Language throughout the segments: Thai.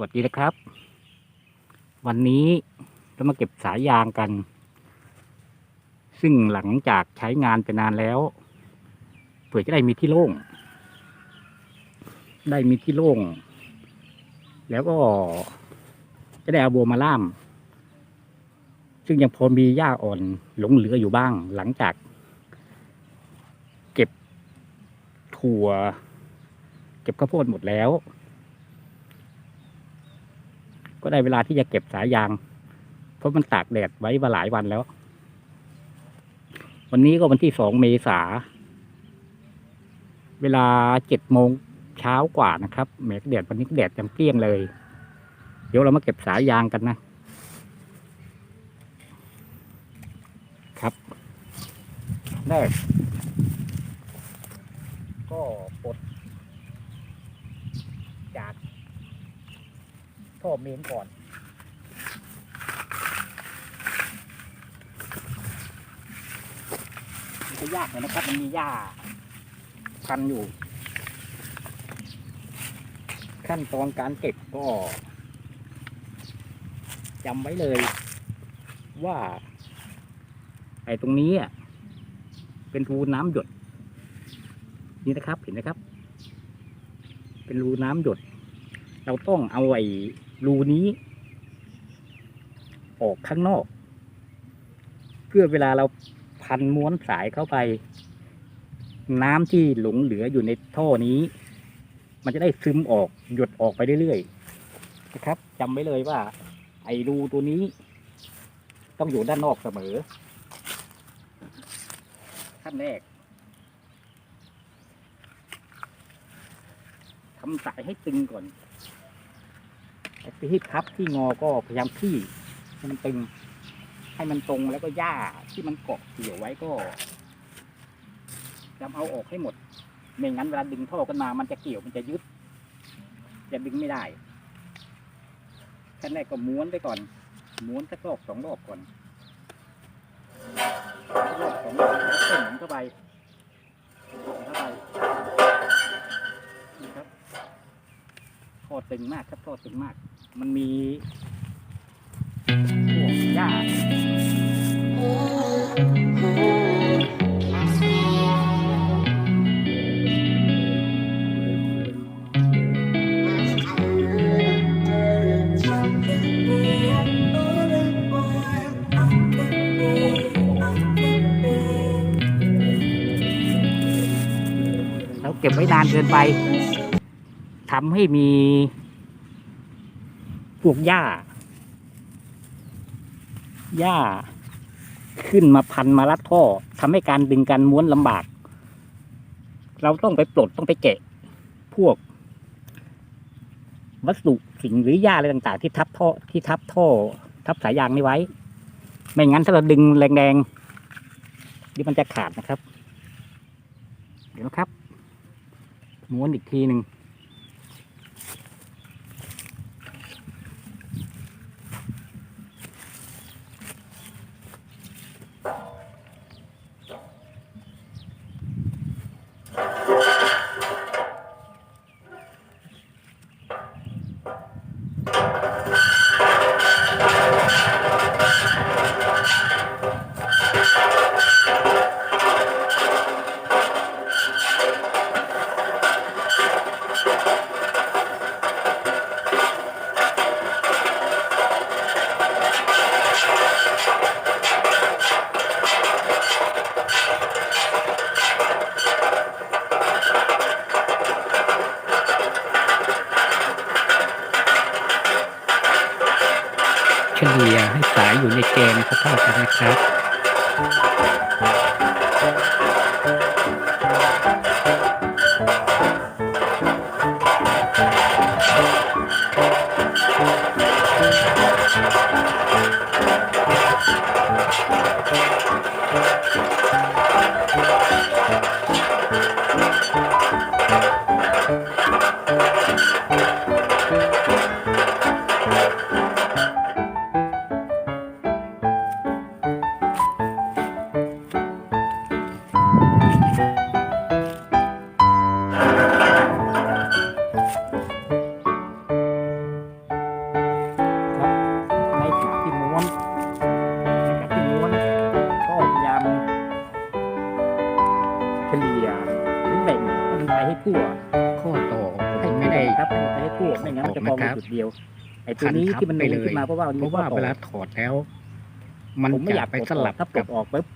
วัสดีนะครับ วันนี้เรามาเก็บสายยางกัน ซึ่งหลังจากใช้งานไปนานแล้วเผื่อจะได้มีที่โล่ง ได้มีที่โล่ง แล้วก็จะได้เอาบัวมาล่าม ซึ่งยังพอมีหญ้าอ่อนหลงเหลืออยู่บ้าง หลังจาก เก็บถั่ว เก็บข้าวโพดหมดแล้ว ก็ได้เวลาที่จะเก็บสายยาง เพราะมันตากแดดไว้มาหลายวันแล้ว วันนี้ก็วันที่สองเมษา เวลาเจ็ดโมงเช้ากว่านะครับแหมแดดวันนี้แดดยังเปรี้ยงเลย เดี๋ยวเรามาเก็บสายยางกันนะ ครับแรกก็ปลดจาก ท่อเมนก่อน มันจะยากหน่อยนะครับ มันมีหญ้าพันอยู่ ขั้นตอนการเก็บก็จำไว้เลย ว่า ไอ้ตรงนี้อะเป็นรูน้ำหยด นี่นะครับเห็นไหมครับ เป็นรูน้ำหยด เราต้องเอาไอ้ รูนี้ ออกข้างนอก เพื่อเวลาเราพันม้วนสายเข้าไป น้ำที่หลงเหลืออยู่ในท่อนี้ มันจะได้ซึมออกหยดออกไปเรื่อยๆนะครับจำไว้เลยว่า ไอ้รูตัวนี้ ต้องอยู่ด้านนอกเสมอขั้นแรกทำสายให้ตึงก่อน ที่พับที่งอก็พยายามที่ให้มันตึง ให้มันตรงแล้วก็หญ้าที่มันเกาะเกี่ยวไว้ก็จำเอาออกให้หมดไม่งั้นเวลาดึงท่อกันมา มันจะเกี่ยวมันจะยึด จะดึงไม่ได้ขั้นแรกก็ม้วนไปก่อน ม้วนสักรอบสองรอบก่อนรอบสองรอบแล้วเส้นเข้าไป ท่อตึงมากครับท่อตึงมาก มันมีพวกหญ้าเก็บไว้นานเกินไป ทำให้มีพวกหญ้า หญ้าขึ้นมาพันมารัดท่อทำให้การดึงการม้วนลำบาก เราต้องไปปลดต้องไปแกะ พวก วัสดุสิ่งหรือหญ้าอะไรต่าง ๆ ที่ทับท่อที่ทับท่อ ทับสายยางนี้ไว้ ไม่งั้นถ้าเราดึงแรงๆนี่มันจะขาดนะครับ เดี๋ยวนะครับ ม้วนอีกทีหนึ่ง อยู่ในเกณฑ์เท่ากันนะครับ จะกองอยู่จุดเดียวไอ้ตัวนี้พันทับที่มันไปนูเลยนขึ้นมาเพราะว่ามันเพราะว่าข้อต่อเวลาถอดแล้ว มันผมไม่อยากจะไปสลับถ้าปลกัดบออกปุ๊บ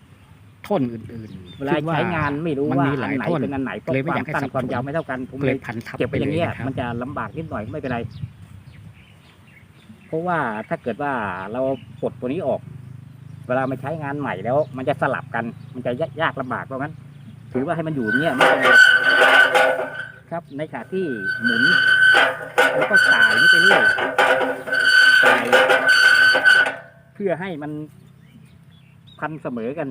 ท่อนอื่นๆเวลาซึ่ใช้งานไม่รู้มันว่ามีหอัลานยไหนท่อนเป็นอันไหนเพราะเลยไม่ควาอยามกให้สั้นสับความสนยาวไม่เท่ากันผมเลเลยยพันทับเก็บไปอย่างเงี้ยลครับมันจะลำบากนิดหน่อยก็ไม่เป็นไร เพราะว่าถ้าเกิดว่าเราปลดตัวนี้ออก เวลามาใช้งานใหม่แล้ว มันจะสลับกัน มันจะยากลำบากเพราะงั้น ถือว่าให้มันอยู่เนี่ยไม่เป็นไรครับในขณะที่หมุน แล้วก็สายนี่ไปเรื่อยสายเพื่อให้มันพันเสมอกัน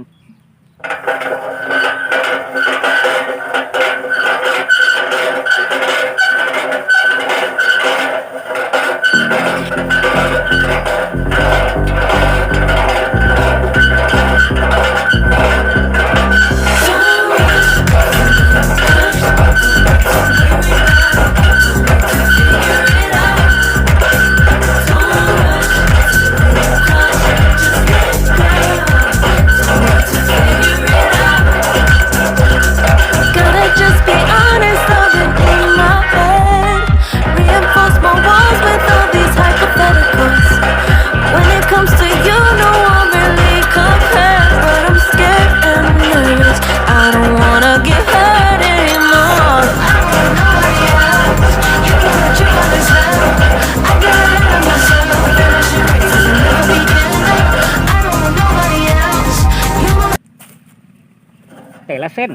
ละเส้น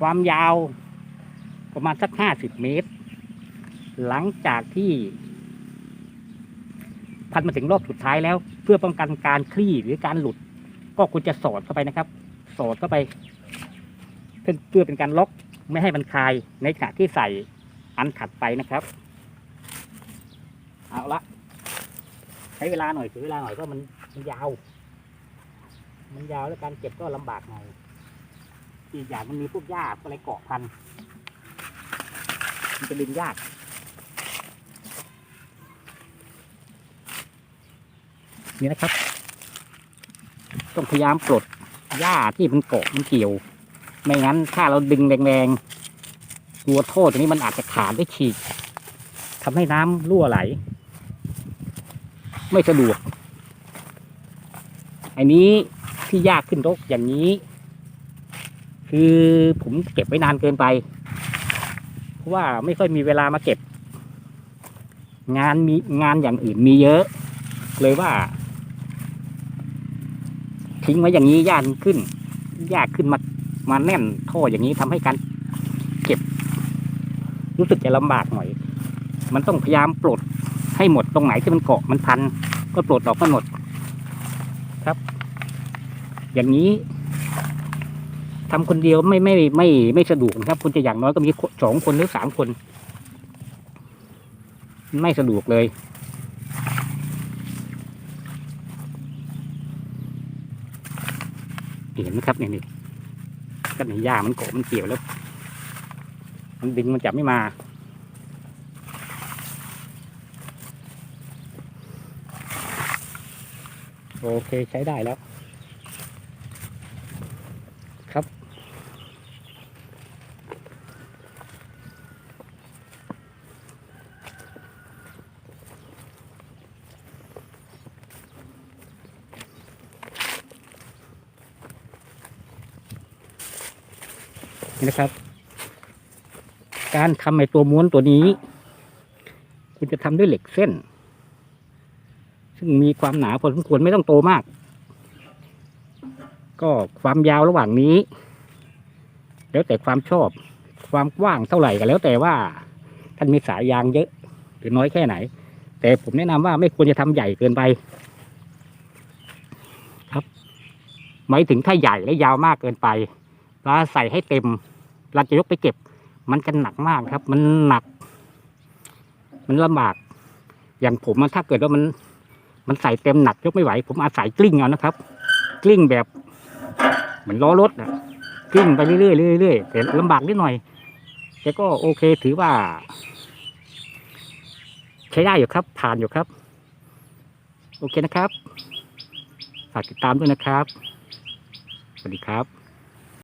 ความยาวประมาณสักห้าสิบเมตร หลังจากที่พันมาถึงรอบสุดท้ายแล้ว เพื่อป้องกันการคลี่หรือการหลุด ก็ควรจะสอดเข้าไปนะครับ สอดเข้าไป เพื่อเพื่อเป็นการล็อกไม่ให้มันคลายในขณะที่ใส่อันถัดไปนะครับ เอาละใช้เวลาหน่อยใช้เวลาหน่อยเพราะมันมันยาว มันยาวแล้วการเก็บก็ลำบากหน่อย อีกอย่างมันมีพวกหญ้าอะไรเกาะพัน มันจะดึงยากนี่นะครับ ต้องพยายามปลดหญ้าที่มันเกาะมันเกี่ยว ไม่งั้นถ้าเราดึงแรงๆตัวโทษตัวนี้มันอาจจะขาดได้ฉีกทำให้น้ำรั่วไหล ไม่สะดวกอันนี้ที่ยากขึ้นรกอย่างนี้ คือผมเก็บไว้นานเกินไป เพราะว่าไม่ค่อยมีเวลามาเก็บ งานมีงานอย่างอื่นมีเยอะ เลยว่า ทิ้งไว้อย่างนี้ยากขึ้น ยากขึ้นมามาแน่นท่ออย่างนี้ทำให้การเก็บ รู้สึกจะลำบากหน่อย มันต้องพยายามปลดให้หมดตรงไหนที่มันเกาะมันพัน ก็ปลดออกมันหมดครับ อย่างนี้ ทำคนเดียวไม่ไม่ไม่ไม่สะดวกนะครับ คุณจะอย่างน้อยก็มีสองคนหรือสามคน ไม่สะดวกเลยเห็นไหมครับเนี่ยนี่ก็ในหญ้ามันโกมันเกี่ยวแล้ว มันดึงมันจับไม่มาโอเคใช้ได้แล้ว ครับ นะครับ การทำไอตัวม้วนตัวนี้ คุณจะทำด้วยเหล็กเส้น ซึ่งมีความหนาพอสมควรไม่ต้องโตมาก ก็ความยาวระหว่างนี้ แล้วแต่ความชอบความกว้างเท่าไหร่ก็แล้วแต่ว่าท่านมีสายยางเยอะหรือน้อยแค่ไหน แต่ผมแนะนำว่าไม่ควรจะทำใหญ่เกินไปครับหมายถึงถ้าใหญ่และยาวมากเกินไปเราใส่ให้เต็ม เราจะยกไปเก็บ มันจะหนักมากครับ มันหนัก มันลำบาก อย่างผมอะถ้าเกิดว่ามัน มันใส่เต็มหนักยกไม่ไหว ผมอาศัยกลิ้งเอานะครับ กลิ้งแบบ เหมือนล้อรถอะกลิ้งไปเรื่อยๆเรื่อยๆแต่ลำบากนิดหน่อย แต่ก็โอเคถือว่า ใช้ได้อยู่ครับ ผ่านอยู่ครับ โอเคนะครับฝากติดตามด้วยนะครับ สวัสดีครับ